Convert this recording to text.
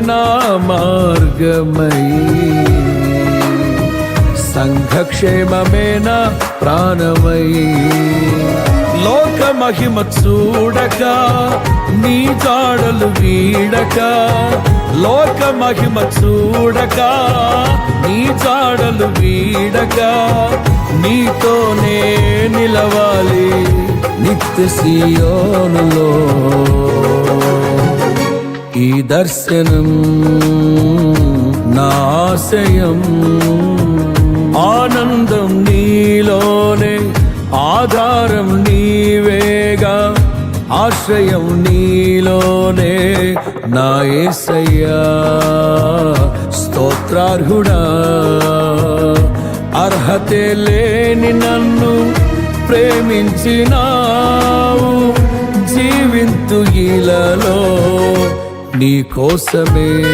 నా మార్గమై. సంఘక్షేమమే నా ప్రాణమై. లోక మహిమ చూడక నీ జాడలు వీడక. లోక మహిమ చూడక నీ జాడలు వీడక. నీతోనే నిలవాలి నిత్య సియోనులో. ఈ దర్శనం నాశయం ఆనందం నీలోనే ఆధారం నీవేగా ఆశ్రయం నీలోనే నా ఏసయ్యా. స్తోత్రార్హుడా అర్హతే లేని నన్ను ప్రేమించినావు. జీవింతు ఇలలో నీ కోసమే.